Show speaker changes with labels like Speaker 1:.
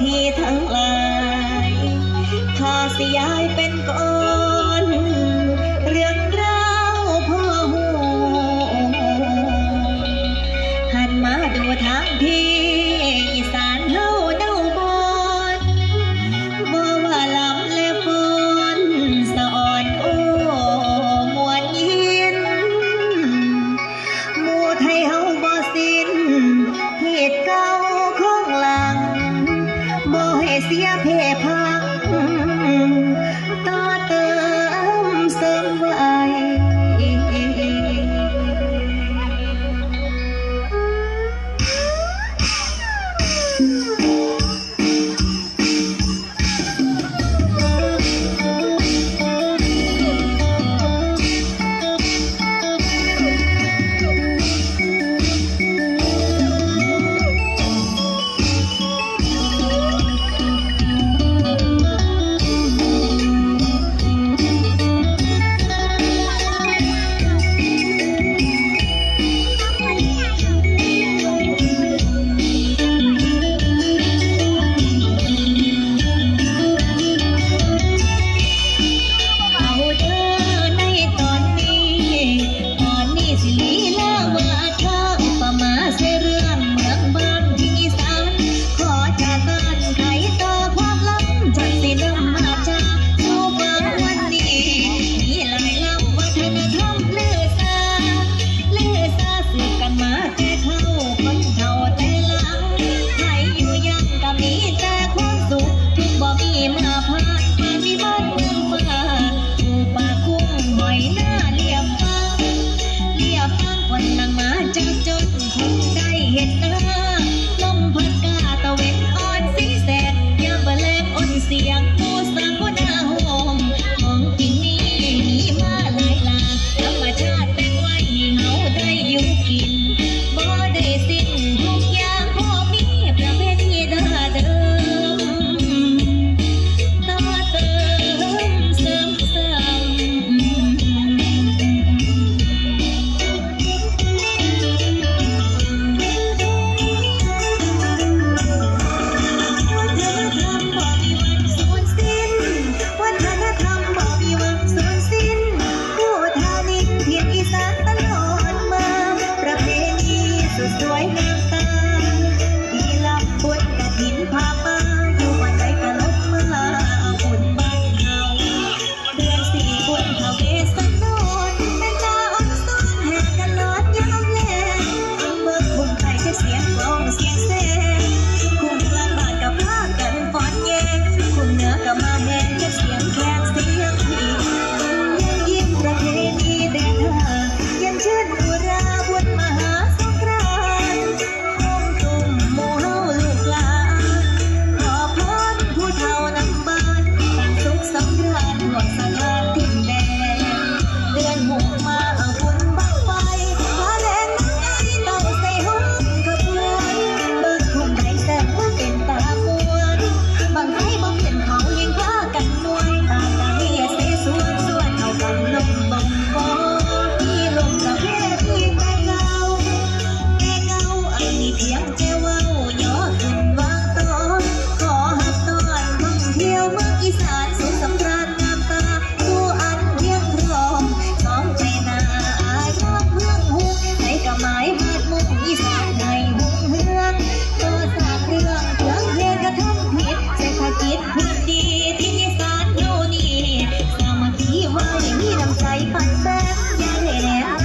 Speaker 1: พี่ทั้งหลายข้าสิยายเป็นกอ the airport. What do I have?